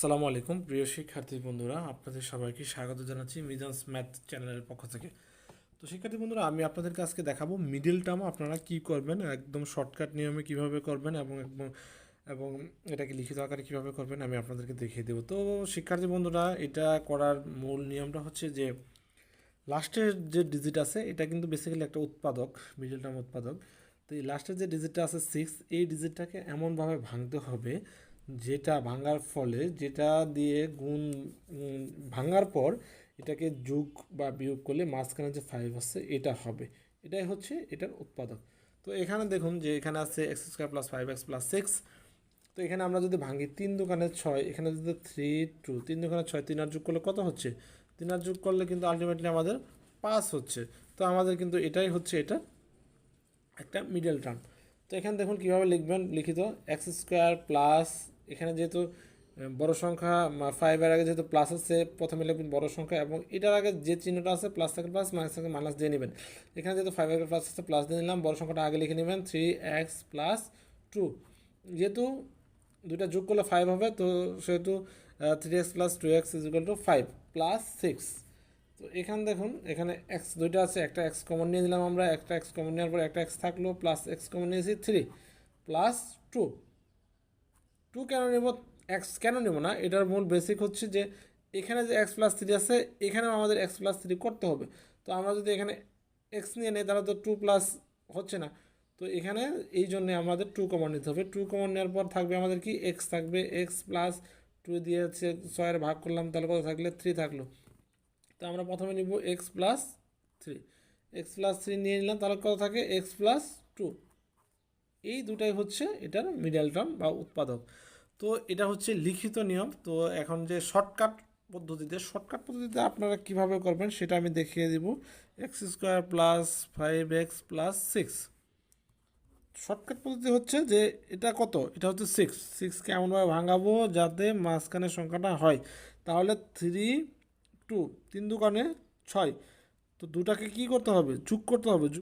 আসসালামু আলাইকুম, প্রিয় শিক্ষার্থী বন্ধুরা, আপনাদের সবাইকে স্বাগত জানাচ্ছি মিজান্স ম্যাথ চ্যানেলের পক্ষ থেকে। তো শিক্ষার্থী বন্ধুরা, আমি আপনাদেরকে আজকে দেখাবো মিডিল টার্ম আপনারা কি করবেন, একদম শর্টকাট নিয়মে কীভাবে করবেন এবং একদম, এবং এটাকে লিখিত আকারে কীভাবে করবেন আমি আপনাদেরকে দেখিয়ে দেবো। তো শিক্ষার্থী বন্ধুরা, এটা করার মূল নিয়মটা হচ্ছে যে লাস্টের যে ডিজিট আছে, এটা কিন্তু বেসিক্যালি একটা উৎপাদক মিডিল টার্ম উৎপাদক। তো এই লাস্টের যে ডিজিটটা আছে সিক্স এই ডিজিটটাকে এমনভাবে ভাঙতে হবে যেটা ভাঙার ফলে, যেটা দিয়ে গুণ ভাঙার পর এটাকে যোগ বা বিয়োগ করলে মাঝখানে যে ফাইভ আছে, এটা হবে। এটাই হচ্ছে এটার উৎপাদক। তো এখানে দেখুন যে এখানে আছে x square plus five x plus six তো এখানে আমরা যদি ভাঙি তিন দোকানে ছয়, এখানে যদি থ্রি টু তিন দোকানে ছয়, তিন আর যোগ করলে কত হচ্ছে? তিন আর যোগ করলে কিন্তু আলটিমেটলি আমাদের পাস হচ্ছে। তো আমাদের কিন্তু এটাই হচ্ছে এটা একটা মিডল টার্ম তো এখানে দেখুন কীভাবে লিখবেন, লিখিত এক্স স্কোয়ার প্লাস এখানে যেহেতু বড় সংখ্যা ফাইভের আগে যেহেতু প্লাস আছে প্রথমে লিখবেন বড় সংখ্যা এবং এটার আগে যে চিহ্নটা আছে প্লাস থাকে প্লাস মাইনাস থাকে মাইনাস দিয়ে নেবেন। এখানে যেহেতু ফাইভের আগে প্লাস আছে প্লাস দিয়ে নিলাম, বড় সংখ্যাটা আগে লিখে নেবেন থ্রি এক্স প্লাস টু যেহেতু দুইটা যোগ করলে ফাইভ হবে, তো সেহেতু three x plus two x is equal to five plus six তো এখানে দেখুন, এখানে এক্স দুইটা আছে, একটা এক্স কমন নিয়ে নিলাম আমরা, একটা এক্স কমন নেওয়ার পর একটা এক্স থাকল প্লাস এক্স কমন নিয়েছি থ্রি প্লাস টু টু কেন নেব এক্স কেন নেব না, এটার মূল বেসিক হচ্ছে যে এখানে যে এক্স প্লাস থ্রি আছে, এখানেও আমাদের এক্স প্লাস থ্রি করতে হবে। তো আমরা যদি এখানে এক্স নিয়ে নিই, তাহলে তো টু প্লাস হচ্ছে না। তো এখানে এই জন্যে আমাদের টু কমন নিতে হবে। টু কমন নেওয়ার পর থাকবে আমাদের কি? এক্স থাকবে এক্স প্লাস টু দিয়ে হচ্ছে ছয়ের ভাগ করলাম, তাহলে কত থাকলে? থ্রি থাকল। তো আমরা প্রথমে নিব x plus three x plus three নিয়ে নিলাম, তাহলে কত থাকে? এক্স প্লাস টু এই দুটাই হচ্ছে এটার মিডল টার্ম বা উৎপাদক। তো এটা হচ্ছে লিখিত নিয়ম। তো এখন যে শর্টকাট পদ্ধতিতে শর্টকাট পদ্ধতিতে আপনারা কীভাবে করবেন সেটা আমি দেখিয়ে দিব। X square plus five x plus six shortcut পদ্ধতি হচ্ছে যে এটা কত? এটা হচ্ছে সিক্স সিক্সকে এমনভাবে ভাঙাবো যাতে মাঝখানের সংখ্যাটা হয়। তাহলে থ্রি টু তিন দোকানে ছয়। তো দুটাকে কি করতে হবে? যোগ করতে হবে।